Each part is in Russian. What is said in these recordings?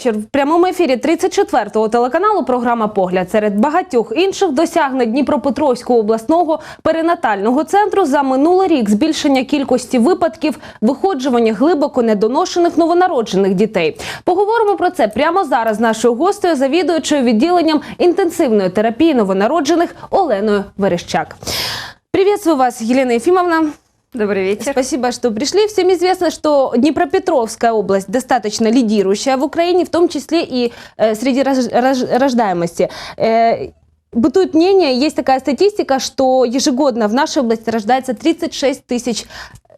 вечір. В прямому ефірі 34-го телеканалу програма Погляд серед багатьох інших досягнень Дніпропетровського обласного перинатального центру за минулий рік збільшення кількості випадків виходжування глибоко недоношених новонароджених дітей. Поговоримо про це прямо зараз нашою гостею, завідуючою відділенням інтенсивної терапії новонароджених Оленою Верещак. Приветствую вас, Елена Ефимовна. Добрый вечер. Спасибо, что пришли. Всем известно, что Днепропетровская область достаточно лидирующая в Украине, в том числе и э, среди рож- рож- рождаемости. Э, Бытует мнение, есть такая статистика, что ежегодно в нашей области рождается 36 тысяч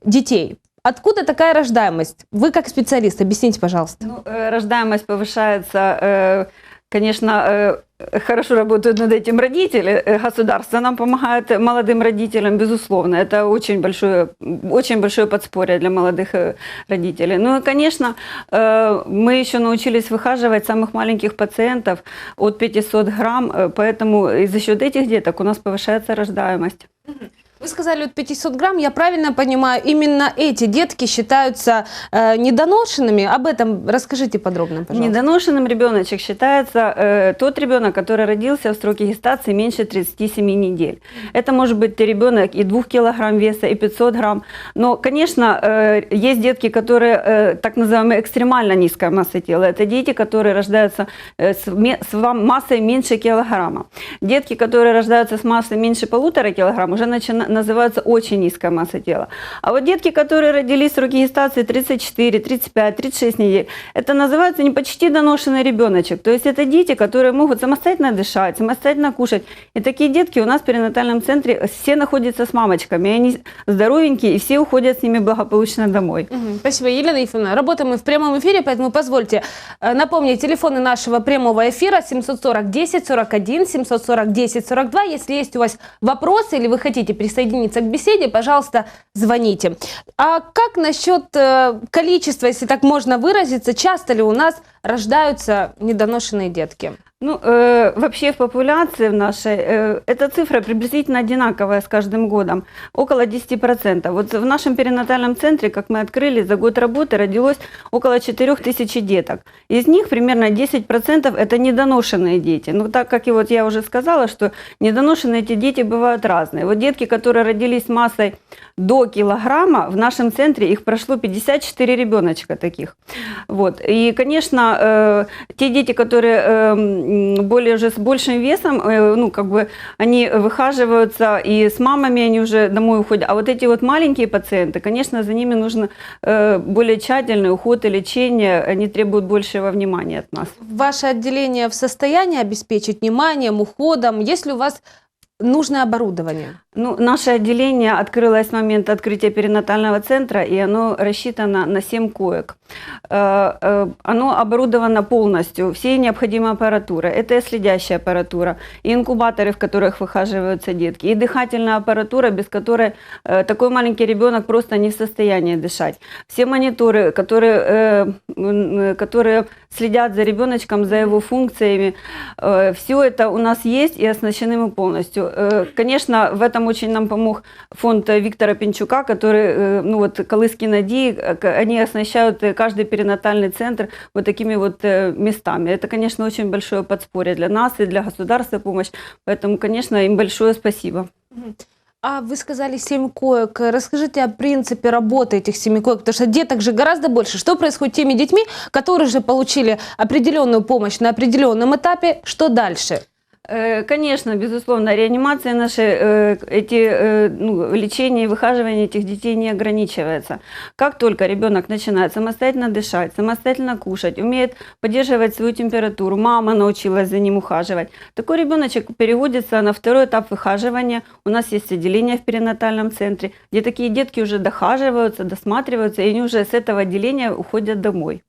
детей. Откуда такая рождаемость? Вы как специалист, объясните, пожалуйста. Ну, э, рождаемость повышается, э, конечно, э, хорошо работают над этим родители. Э, Государство нам помогает молодым родителям, безусловно. Это очень большое, очень большое подспорье для молодых э, родителей. Ну и, конечно, э, мы еще научились выхаживать самых маленьких пациентов от 500 грамм, э, поэтому и за счет этих деток у нас повышается рождаемость. Вы сказали от 500 грамм, я правильно понимаю, именно эти детки считаются э, недоношенными? Об этом расскажите подробно, пожалуйста. Недоношенным ребеночек считается э, тот ребенок, который родился в сроке гестации меньше 37 недель. Это может быть ребенок и 2 килограмм веса, и 500 грамм. Но, конечно, э, есть детки, которые э, так называемая экстремально низкая масса тела. Это дети, которые рождаются э, с, с массой меньше килограмма. Детки, которые рождаются с массой меньше полутора килограмм, уже начина- называются очень низкая масса тела. А вот детки, которые родились в сроке гестации 34, 35, 36 недель, это называется не почти доношенный ребеночек. То есть это дети, которые могут самостоятельно дышать, самостоятельно кушать. И такие детки у нас в перинатальном центре все находятся с мамочками. И они здоровенькие, и все уходят с ними благополучно домой. Спасибо, Елена Ефимовна. Работаем мы в прямом эфире, поэтому позвольте э, напомнить телефоны нашего прямого эфира 740 10 41, 740 10 42. Если есть у вас вопросы или вы хотите присоединиться к беседе, пожалуйста, звоните. А как насчет э, количества, если так можно выразиться, часто ли у нас рождаются недоношенные детки? Ну, э, вообще в популяции в нашей э, эта цифра приблизительно одинаковая с каждым годом, около 10%. Вот в нашем перинатальном центре, как мы открыли, за год работы родилось около 4 тысяч деток. Из них примерно 10% это недоношенные дети. Ну, так как и вот я уже сказала, что недоношенные эти дети бывают разные. Вот детки, которые родились массой до килограмма, в нашем центре их прошло 54 ребеночка таких. Вот. И, конечно, э, те дети, которые э, более уже с большим весом, э, ну, как бы они выхаживаются, и с мамами они уже домой уходят. А вот эти вот маленькие пациенты, конечно, за ними нужно э, более тщательный уход и лечение, они требуют большего внимания от нас. Ваше отделение в состоянии обеспечить вниманием, уходом? Есть ли у вас нужное оборудование? Ну, наше отделение открылось с момента открытия перинатального центра, и оно рассчитано на 7 коек. Э, э, Оно оборудовано полностью, всей необходимой аппаратурой. Это и следящая аппаратура, и инкубаторы, в которых выхаживаются детки, и дыхательная аппаратура, без которой э, такой маленький ребенок просто не в состоянии дышать. Все мониторы, которые, которые следят за ребеночком, за его функциями, все это у нас есть и оснащены мы полностью. Э, Конечно, в этом очень нам помог фонд э, Виктора Пинчука, который, э, ну вот, Колыски Надии, они оснащают каждый перинатальный центр вот такими вот местами. Это, конечно, очень большое подспорье для нас и для государства помощь, поэтому, конечно, им большое спасибо. А вы сказали 7 коек. Расскажите о принципе работы этих 7 коек, потому что деток же гораздо больше. Что происходит с теми детьми, которые же получили определенную помощь на определенном этапе? Что дальше? Э, Конечно, безусловно, реанимация нашей, э, эти, э, ну, лечение и выхаживание этих детей не ограничивается. Как только ребенок начинает самостоятельно дышать, самостоятельно кушать, умеет поддерживать свою температуру, мама научилась за ним ухаживать, такой ребеночек переводится на второй этап выхаживания. У нас есть отделение в перинатальном центре, где такие детки уже дохаживаются, досматриваются, и они уже с этого отделения уходят домой.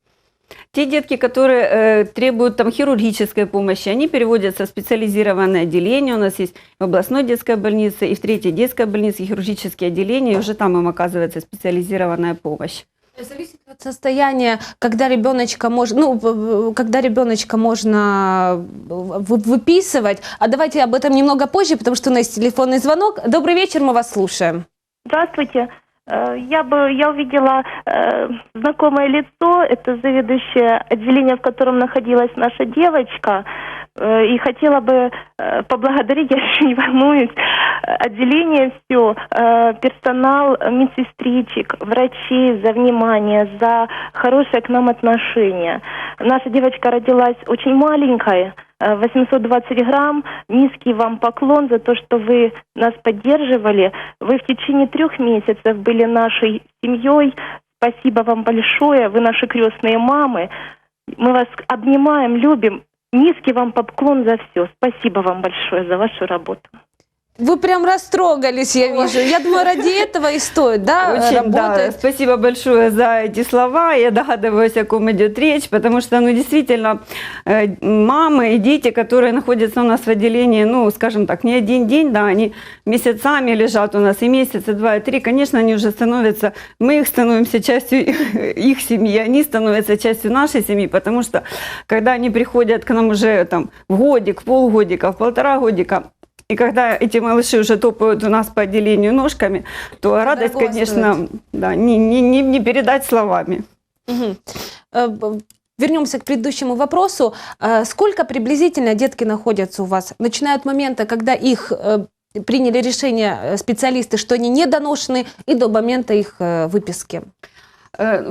Те детки, которые э, требуют там хирургической помощи, они переводятся в специализированное отделение. У нас есть в областной детской больнице и в третьей детской больнице хирургические отделения, и уже там им оказывается специализированная помощь. Зависит от состояния, когда ребеночка можно, ну, в- в- когда ребеночка можно вы- выписывать. А давайте об этом немного позже, потому что у нас телефонный звонок. Добрый вечер, мы вас слушаем. Здравствуйте. Э, Я бы, я увидела э, знакомое лицо, это заведующее отделение, в котором находилась наша девочка, Э, и хотела бы э, поблагодарить, я не волнуюсь, э, отделение все, персонал, э, медсестричек, врачей за внимание, за хорошее к нам отношение. Наша девочка родилась очень маленькой, э, 820 грамм. Низкий вам поклон за то, что вы нас поддерживали. Вы в течение трех месяцев были нашей семьей. Спасибо вам большое. Вы наши крестные мамы. Мы вас обнимаем, любим. Низкий вам поклон за все. Спасибо вам большое за вашу работу. Вы прям растрогались, я вижу. Я думаю, ради этого и стоит, да, Очень, да, работать. спасибо большое за эти слова. Я догадываюсь, о ком идет речь, потому что, ну, действительно, э, мамы и дети, которые находятся у нас в отделении, ну, скажем так, не один день, да, они месяцами лежат у нас, и месяц, и два, и три, конечно, они уже становятся, мы их становимся частью их семьи, они становятся частью нашей семьи, потому что, когда они приходят к нам уже там в годик, в полгодика, в полтора годика, и когда эти малыши уже топают у нас по отделению ножками, то радость, дорого конечно, да, не, не, не, не передать словами. Б- Вернемся к предыдущему вопросу. Э, Сколько приблизительно детки находятся у вас? Начиная от момента, когда их э, приняли решение специалисты, что они недоношены, и до момента их выписки.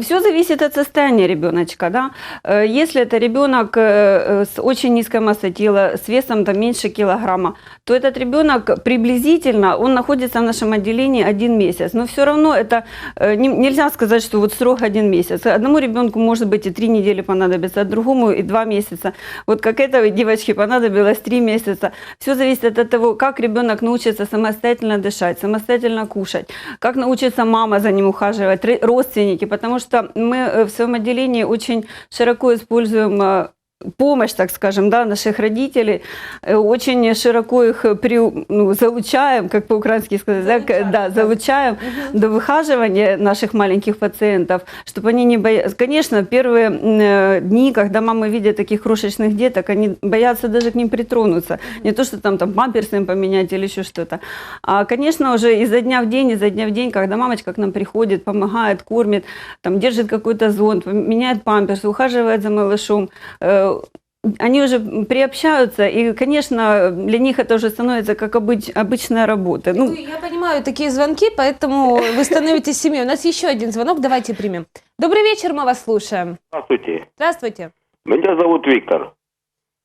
Все зависит от состояния ребеночка, да. Э, Если это ребенок э, с очень низкой массой тела, с весом там меньше килограмма, то этот ребенок приблизительно, он находится в нашем отделении один месяц. Но все равно это э, не- нельзя сказать, что вот срок один месяц. Одному ребенку может быть и три недели понадобится, а другому и два месяца. Вот как этой девочке понадобилось три месяца. Все зависит от того, как ребенок научится самостоятельно дышать, самостоятельно кушать, как научится мама за ним ухаживать, родственники, потому что мы э, в своем отделении очень широко используем э, помощь, так скажем, да, наших родителей, Э, очень широко их э, при, ну, залучаем, как по-украински сказать, да, к- да, залучаем до выхаживания наших маленьких пациентов, чтобы они не боялись. Конечно, первые э, дни, когда мамы видят таких крошечных деток, они боятся даже к ним притронуться. Не то, что там, там памперс им поменять или еще что-то. А, конечно, уже изо дня в день, изо дня в день, когда мамочка к нам приходит, помогает, кормит, там, держит какой-то зонт, меняет памперс, ухаживает за малышом, э, они уже приобщаются, и, конечно, для них это уже становится как обыч- обычная работа. Ну, Ну, я понимаю такие звонки, поэтому вы становитесь семьей. У нас еще один звонок, давайте примем. Добрый вечер, мы вас слушаем. Здравствуйте. Здравствуйте. Меня зовут Виктор.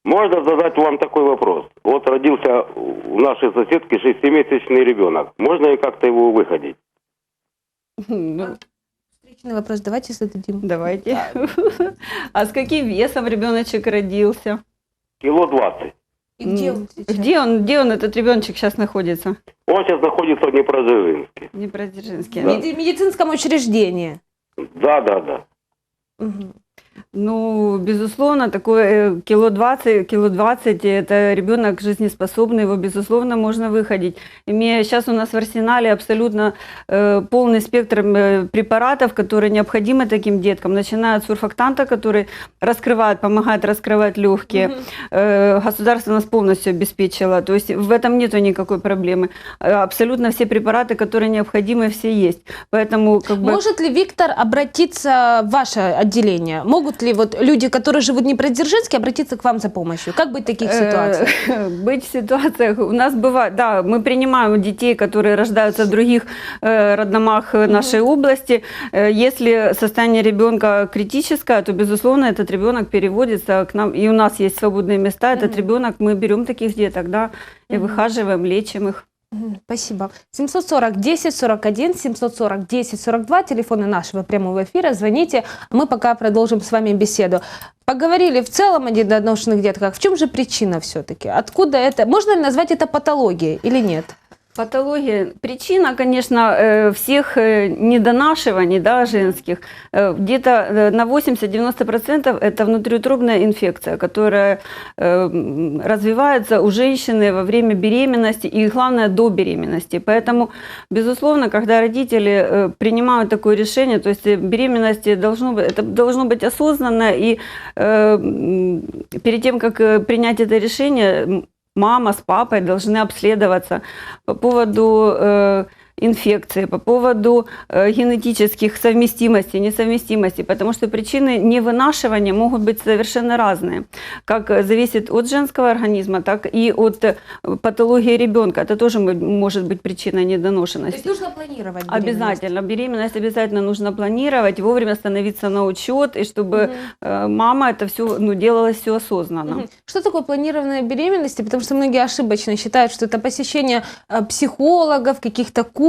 Можно задать вам такой вопрос? Вот родился у нашей соседки шестимесячный ребенок. Можно ли как-то его выходить? Встречный вопрос давайте зададим. давайте. А с каким весом ребеночек родился? Кило 20. И где он сейчас? Где он, где он, этот ребеночек, сейчас находится? Он сейчас находится в Днепродзержинске. В Днепродзержинске. Да. Меди- медицинском учреждении. Да, да, да. Мгм. Ну, безусловно, такое э, кило 20, кило 20 это ребенок жизнеспособный, его, безусловно, можно выходить. Имея сейчас у нас в арсенале абсолютно э, полный спектр э, препаратов, которые необходимы таким деткам, начиная от сурфактанта, который раскрывает, помогает раскрывать легкие. Мгм. Э, государство нас полностью обеспечило, то есть в этом нет никакой проблемы. Э, Абсолютно все препараты, которые необходимы, все есть. Поэтому как бы... Может ли Виктор обратиться в ваше отделение? Могут ли вот люди, которые живут в Днепродзержинске, обратиться к вам за помощью? Как быть в таких ситуациях? Э, Быть в ситуациях, у нас бывает, да, мы принимаем детей, которые рождаются в других э, роддомах э, нашей области. Если состояние ребенка критическое, то, безусловно, этот ребенок переводится к нам, и у нас есть свободные места, этот ребенок, мы берем таких деток, да, и выхаживаем, лечим их. Спасибо. 740 10 41, 740 10 42, телефоны нашего прямого эфира. Звоните, мы пока продолжим с вами беседу. Поговорили в целом о недоношенных детках. В чем же причина все-таки? Откуда это? Можно ли назвать это патологией или нет? Патология. Причина, конечно, э, всех э, недонашиваний да, женских, э, где-то на 80-90% это внутриутробная инфекция, которая развивается у женщины во время беременности и, главное, до беременности. Поэтому, безусловно, когда родители принимают такое решение, то есть беременность должно быть, это должно быть осознанно, и перед тем, как принять это решение, мама с папой должны обследоваться по поводу э, инфекции, по поводу э, генетических совместимостей, несовместимостей, потому что причины невынашивания могут быть совершенно разные. Как зависит от женского организма, так и от э, патологии ребенка. Это тоже мо- может быть причиной То недоношенности. есть нужно планировать беременность. Обязательно. Беременность обязательно нужно планировать, вовремя становиться на учет, и чтобы э, мама это все ну, делала все осознанно. Мгм. Что такое планированная беременность? Потому что многие ошибочно считают, что это посещение психологов, каких-то курсов.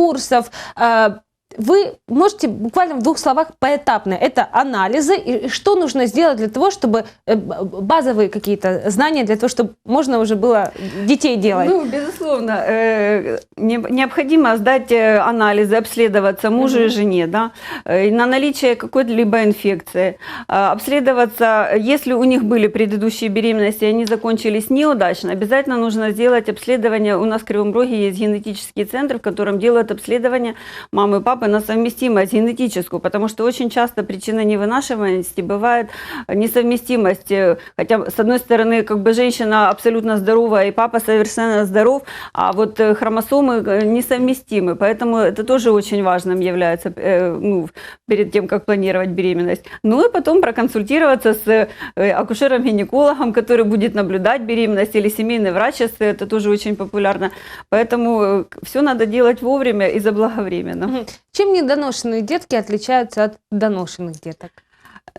Э, Вы можете буквально в двух словах поэтапно. Это анализы и что нужно сделать для того, чтобы э, базовые какие-то знания для того, чтобы можно уже было детей делать. Ну, безусловно, э, не- необходимо сдать э, анализы, обследоваться мужу и жене, да, на наличие какой-либо инфекции, обследоваться, если у них были предыдущие беременности, они закончились неудачно, обязательно нужно сделать обследование. У нас в Кривом Роге есть генетический центр, в котором делают обследование мамы и папы на совместимость генетическую, потому что очень часто причина невынашиваемости бывает несовместимость, э, хотя с одной стороны как бы женщина абсолютно здорова и папа совершенно здоров, а вот э, хромосомы э, несовместимы, поэтому это тоже очень важным является ну, перед тем, как планировать беременность. Ну и потом проконсультироваться с акушером-гинекологом, который будет наблюдать беременность, или семейный врач, если это тоже очень популярно. Поэтому все надо делать вовремя и заблаговременно. Чем недоношенные детки отличаются от доношенных деток?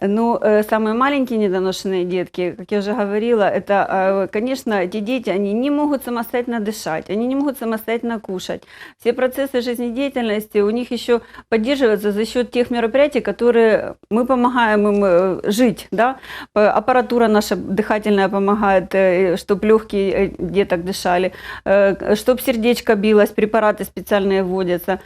Ну, э, самые маленькие недоношенные детки, как я уже говорила, это, э, конечно, эти дети, они не могут самостоятельно дышать, они не могут самостоятельно кушать. Все процессы жизнедеятельности у них еще поддерживаются за счет тех мероприятий, которые мы помогаем им э, жить, да. Аппаратура наша дыхательная помогает, чтобы легкие деток дышали, чтобы сердечко билось, препараты специальные вводятся,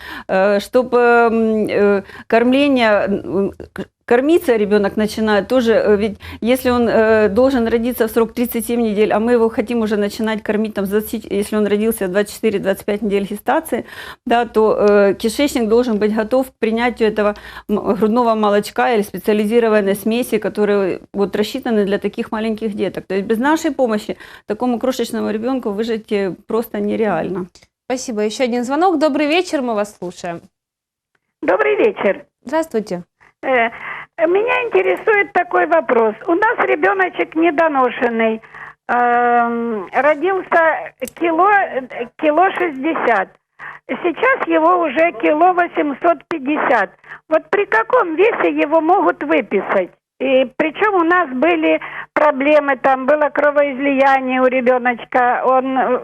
чтобы кормление м, к- Кормиться ребенок начинает тоже, э, ведь если он э, должен родиться в срок 37 недель, а мы его хотим уже начинать кормить, там, с 20, если он родился в 24-25 недель гестации, да, то э, кишечник должен быть готов к принятию этого грудного молочка или специализированной смеси, которые вот рассчитаны для таких маленьких деток. То есть без нашей помощи такому крошечному ребенку выжить э, просто нереально. Спасибо. Еще один звонок. Добрый вечер, мы вас слушаем. Добрый вечер. Здравствуйте. Э, Меня интересует такой вопрос. У нас ребеночек недоношенный. Эм, Родился кило, кило 60. Сейчас его уже кило 850. Вот при каком весе его могут выписать? И причем у нас были проблемы, там было кровоизлияние у ребеночка, он э,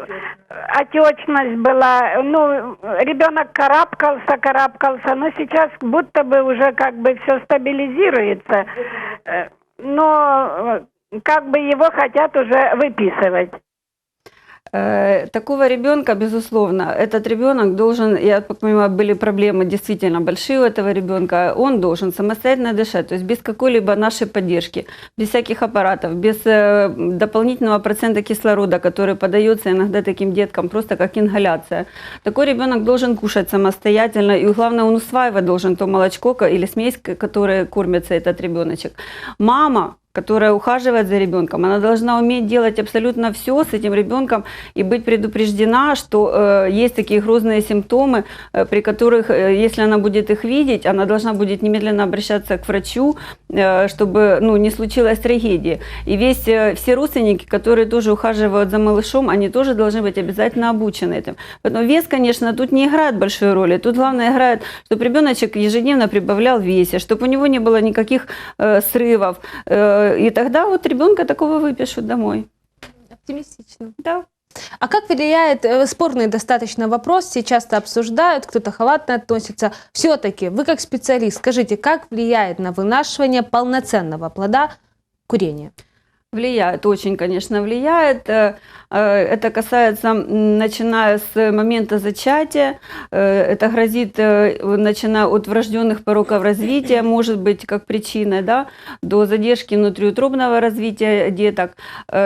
отечность была, ну, ребенок карабкался, карабкался, но сейчас будто бы уже как бы все стабилизируется, Э, но э, как бы его хотят уже выписывать. Э, Такого ребенка, безусловно, этот ребенок должен, я понимаю, были проблемы действительно большие у этого ребенка, он должен самостоятельно дышать, то есть без какой-либо нашей поддержки, без всяких аппаратов, без э, дополнительного процента кислорода, который подается иногда таким деткам просто как ингаляция. Такой ребенок должен кушать самостоятельно, и главное, он усваивать должен то молочко ко- или смесь, которой кормится этот ребеночек. Мама, которая ухаживает за ребенком, она должна уметь делать абсолютно все с этим ребенком и быть предупреждена, что э, есть такие грозные симптомы, э, при которых, э, если она будет их видеть, она должна будет немедленно обращаться к врачу, э, чтобы ну, не случилось трагедии. И весь, э, все родственники, которые тоже ухаживают за малышом, они тоже должны быть обязательно обучены этим. Поэтому вес, конечно, тут не играет большой роли. Тут главное играет, чтобы ребеночек ежедневно прибавлял в весе, чтобы у него не было никаких э, срывов. Э, и тогда вот ребенка такого выпишут домой. Оптимистично. Да. А как влияет, э, спорный достаточно вопрос, все часто обсуждают, кто-то халатно относится. Все-таки вы как специалист, скажите, как влияет на вынашивание полноценного плода курение? Влияет, очень, конечно, влияет. Э, э, Это касается, начиная с момента зачатия, э, это грозит, начиная от врожденных пороков развития, может быть, как причиной, да, до задержки внутриутробного развития деток.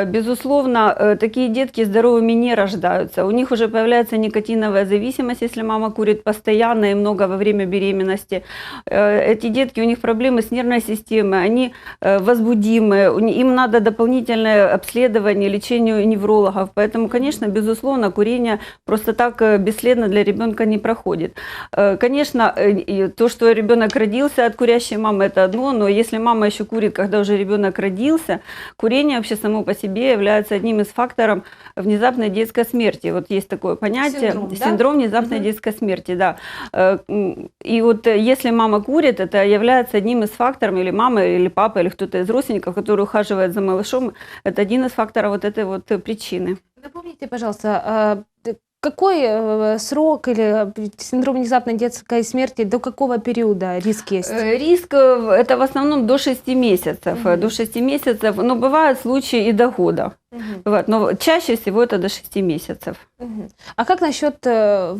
Безусловно, такие детки здоровыми не рождаются. У них уже появляется никотиновая зависимость, если мама курит постоянно и много во время беременности. Эти детки, у них проблемы с нервной системой, они возбудимые, им надо дополнительное обследование, лечение у неврологов. Поэтому, конечно, безусловно, курение просто так э, бесследно для ребенка не проходит. Э, Конечно, э, то, что ребенок родился от курящей мамы, это одно, но если мама еще курит, когда уже ребенок родился, курение вообще само по себе является одним из факторов внезапной детской смерти. Вот есть такое понятие Синдром, да? синдром внезапной Мгм. детской смерти, да. И вот если мама курит, это является одним из факторов, или мама, или папа, или кто-то из родственников, который ухаживает за малышом, это один из факторов вот этой вот причины. Напомните, пожалуйста, а, какой э, срок или э, синдром внезапной детской смерти, до какого периода риск есть? Э, Риск это в основном до 6 месяцев. Мгм. До 6 месяцев, но бывают случаи и до года. Мгм. Бывает, но чаще всего это до 6 месяцев. Мгм. А как насчет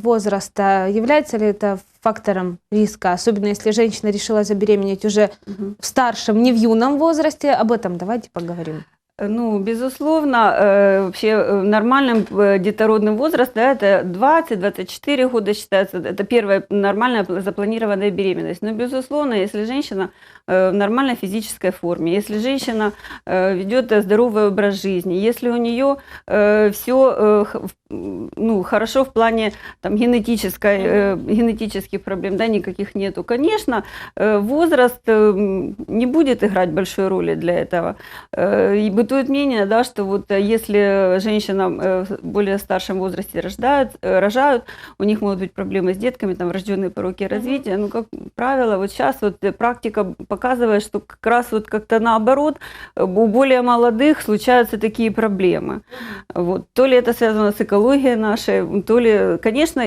возраста? Является ли это фактором риска, особенно если женщина решила забеременеть уже Мгм. в старшем, не в юном возрасте? Об этом давайте поговорим. Ну, безусловно, э, вообще э, нормальным э, детородным возраст, да, это 20-24 года считается, это первая нормальная пл- запланированная беременность. Но, безусловно, если женщина в нормальной физической форме, если женщина ведет здоровый образ жизни, если у нее все ну, хорошо в плане там, генетической, генетических проблем, да, никаких нету, конечно, возраст не будет играть большой роли для этого. И бытует мнение, да, что вот э, если женщина э, в более старшем возрасте рождают, э, рожают, у них могут быть проблемы с детками, там врожденные пороки развития. Ну, как правило, вот сейчас вот практика показывает, что как раз вот как-то наоборот, у более молодых случаются такие проблемы. Вот. То ли это связано с экологией нашей, то ли, конечно,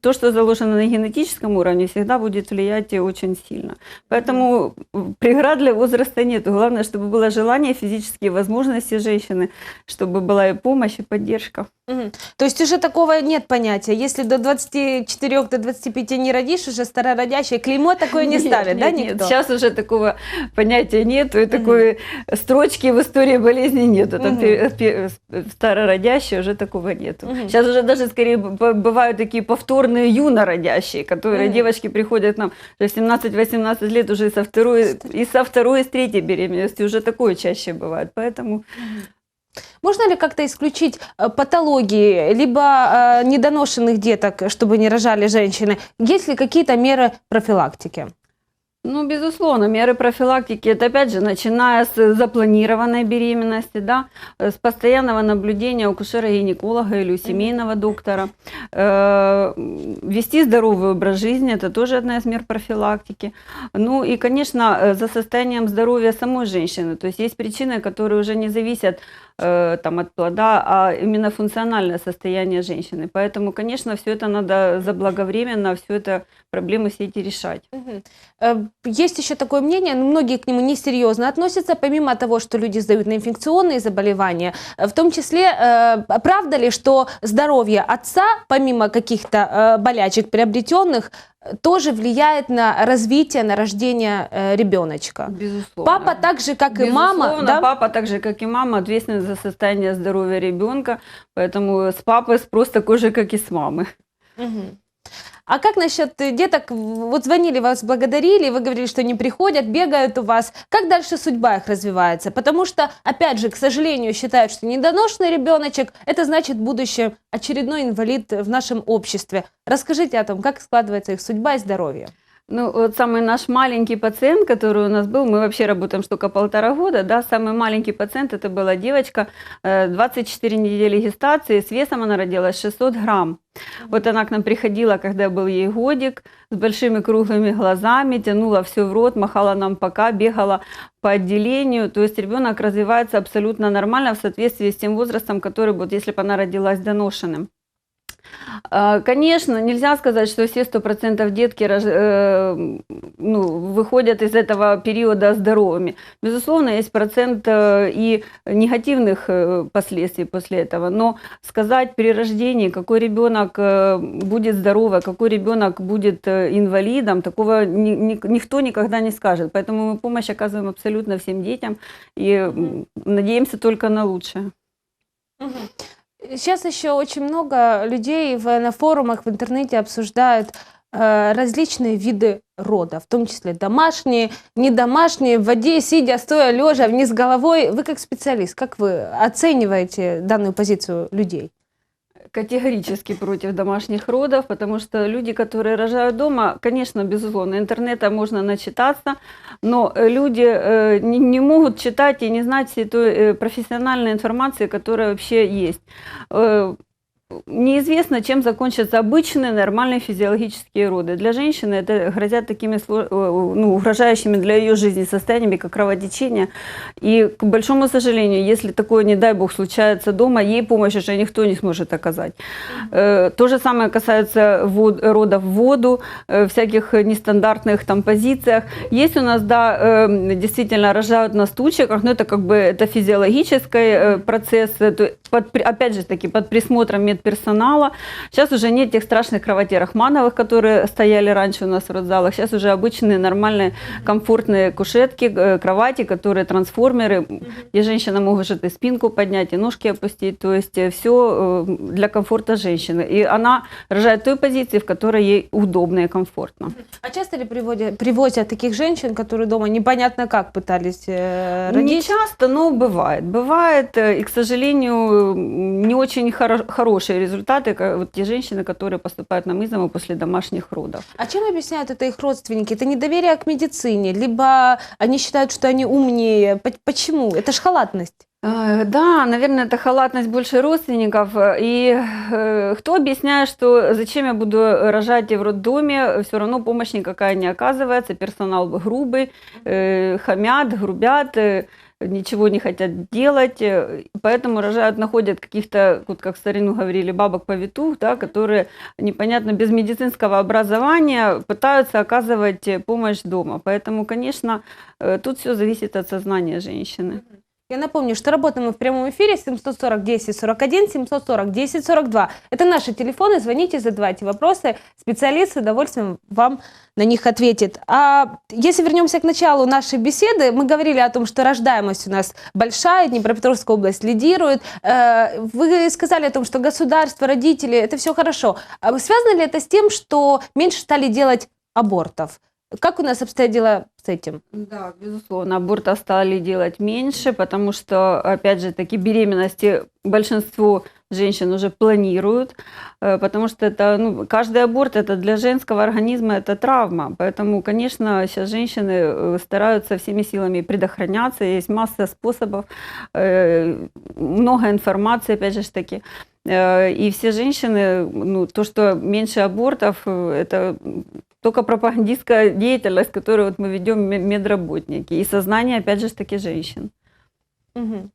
то, что заложено на генетическом уровне, всегда будет влиять очень сильно. Поэтому преград для возраста нет. Главное, чтобы было желание, физические возможности женщины, чтобы была и помощь, и поддержка. Мгм. То есть уже такого нет понятия. Если до 24, до 25 не родишь, уже старородящая, клеймо такое не Нет, ставит, да, нет, нет. никто? Сейчас уже такого понятия нету, и такой строчки в истории болезни Мгм. пе- пе- старородящие уже такого нету. Мгм. Сейчас уже даже скорее бывают такие повторные юнородящие, которые Мгм. девочки приходят нам в 17-18 лет уже со второй, и со второй, и с третьей беременности. Уже такое чаще бывает. Поэтому Можно ли как-то исключить э, патологии, либо э, недоношенных деток, чтобы не рожали женщины? Есть ли какие-то меры профилактики? Ну, безусловно, меры профилактики, это опять же, начиная с запланированной беременности, да, э, с постоянного наблюдения акушера-гинеколога или у семейного доктора. Э, Вести здоровый образ жизни, это тоже одна из мер профилактики. Ну и, конечно, э, за состоянием здоровья самой женщины. То есть есть причины, которые уже не зависят э, там, от плода, а именно функциональное состояние женщины. Поэтому, конечно, все это надо заблаговременно, все это проблемы все эти решать. Э, Есть еще такое мнение, но многие к нему несерьезно относятся, помимо того, что люди сдают на инфекционные заболевания, э, в том числе, э, правда ли, что здоровье отца, помимо каких-то э, болячек приобретенных, тоже влияет на развитие, на рождение э, ребеночка? Безусловно. Папа так же, как и мама, Безусловно, да? папа, так же, как и мама, ответственен за состояние здоровья ребенка, поэтому с папой спрос такой же, как и с мамы. Мгм. А как насчет деток? Вот звонили, вас благодарили, вы говорили, что не приходят, бегают у вас. Как дальше судьба их развивается? Потому что, опять же, к сожалению, считают, что недоношенный ребеночек – это значит будущее очередной инвалид в нашем обществе. Расскажите о том, как складывается их судьба и здоровье. Ну, вот самый наш маленький пациент, который у нас был, мы вообще работаем только полтора года, да, самый маленький пациент, это была девочка, э, 24 недели гестации, с весом она родилась 600 грамм. Вот она к нам приходила, когда был ей годик, с большими круглыми глазами, тянула все в рот, махала нам пока, бегала по отделению. То есть ребенок развивается абсолютно нормально в соответствии с тем возрастом, который, вот если бы она родилась доношенным. А, Конечно, нельзя сказать, что все 100% детки э, ну, выходят из этого периода здоровыми. Безусловно, есть процент э, и негативных э, последствий после этого. Но сказать при рождении, какой ребенок будет здоровый, какой ребенок будет инвалидом, такого ни- ни- никто никогда не скажет. Поэтому мы помощь оказываем абсолютно всем детям и надеемся только на лучшее. Сейчас еще очень много людей в- на форумах в интернете обсуждают э, различные виды рода, в том числе домашние, недомашние, в воде, сидя, стоя, лежа, вниз головой. Вы как специалист, как вы оцениваете данную позицию людей? Категорически против домашних родов, потому что люди, которые рожают дома, конечно, безусловно, интернета можно начитаться, но э, люди э, не, могут читать и не знать всей той э, профессиональной информации, которая вообще есть. Неизвестно, чем закончатся обычные нормальные физиологические роды. Для женщины это грозят такими э, ну, угрожающими для ее жизни состояниями, как кровотечение. И, к большому сожалению, если такое, не дай бог, случается дома, ей помощь уже никто не сможет оказать. Э, То же самое касается вод- родов в воду, э, всяких нестандартных там позициях. Есть у нас, да, э, действительно рожают на стульчиках, но это как бы это физиологический процесс, под опять же таки под присмотром медперсонала. Сейчас уже нет тех страшных кроватей Рахмановых, которые стояли раньше у нас в родзалах. Сейчас уже обычные нормальные комфортные кушетки, э, кровати, которые трансформеры, где женщина может и спинку поднять, и ножки опустить. То есть все для комфорта женщины. И она рожает той позиции, в которой ей удобно и комфортно. А часто ли приводят, привозят таких женщин, которые дома непонятно как пытались э, Не родить? часто, но бывает. Бывает, э, и, к сожалению, не очень хоро- хорошие результаты, как вот те женщины, которые поступают на мызому после домашних родов. А чем объясняют это их родственники? Это недоверие к медицине, либо они считают, что они умнее. Почему? Это ж халатность. Э, Да, наверное, это халатность больше родственников. И э, кто объясняет, что зачем я буду рожать в роддоме, все равно помощь никакая не оказывается, персонал грубый, э, хамят, грубят, э, ничего не хотят делать, э, поэтому рожают, находят каких-то, вот как старину говорили, бабок-повитух, да, которые непонятно без медицинского образования пытаются оказывать э, помощь дома. Поэтому, конечно, э, тут все зависит от сознания женщины. Я напомню, что работаем мы в прямом эфире 740 10 41, 740 10 42. Это наши телефоны, звоните, задавайте вопросы. Специалист с удовольствием вам на них ответит. А если вернемся к началу нашей беседы, мы говорили о том, что рождаемость у нас большая, Днепропетровская область лидирует. Э, Вы сказали о том, что государство, родители, это все хорошо. А связано ли это с тем, что меньше стали делать абортов? Как у нас обстоят дела с этим? Да, безусловно, абортов стали делать меньше, потому что, опять же, таки беременности большинство женщин уже планируют, э, потому что это, ну, каждый аборт это для женского организма это травма, поэтому, конечно, сейчас женщины э, стараются всеми силами предохраняться, есть масса способов, э, много информации, опять же таки. И все женщины, ну, то, что меньше абортов, это только пропагандистская деятельность, которую вот мы ведем ме- медработники, и сознание, опять же, таки женщин. Мгм.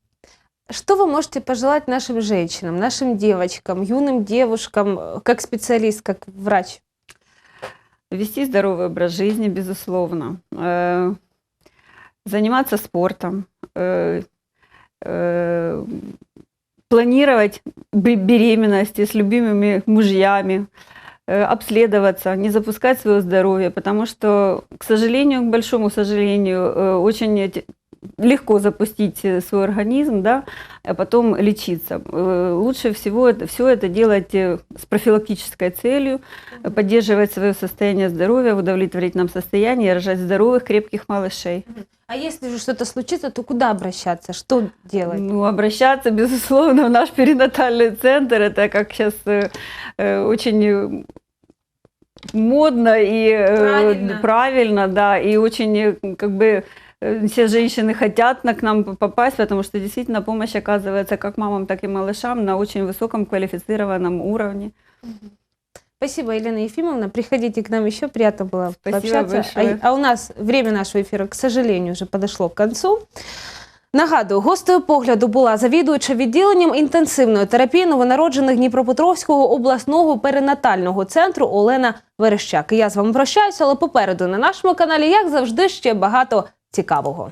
Что вы можете пожелать нашим женщинам, нашим девочкам, юным девушкам, э, как специалист, как врач? Вести здоровый образ жизни, безусловно. Э, Заниматься спортом. э, Планировать бе- беременности с любимыми мужьями. Э, Обследоваться, не запускать свое здоровье, потому что, к сожалению, к большому сожалению, э, очень легко запустить э, свой организм, да, а потом лечиться. Э, Лучше всего это, все это делать э, с профилактической целью, поддерживать свое состояние здоровья в удовлетворительном состоянии, рожать здоровых, крепких малышей. А если же что-то случится, то куда обращаться? Что делать? Ну, обращаться, безусловно, в наш перинатальный центр. Это как сейчас очень модно и Правильно. правильно, да, и очень как бы все женщины хотят на, к нам попасть, потому что действительно помощь оказывается как мамам, так и малышам на очень высоком квалифицированном уровне. Спасибо, Елена Ефимовна. Приходите к нам еще, приятно было Спасибо пообщаться. большое. А, а у нас время нашого ефіру, к сожалению, вже подошло к концу. Нагадую, гостею погляду була завідуюча відділенням інтенсивної терапії новонароджених Дніпропетровського обласного перинатального центру Олена Верещак. І Я з вами прощаюся, але попереду на нашому каналі, як завжди, ще багато Цікавого.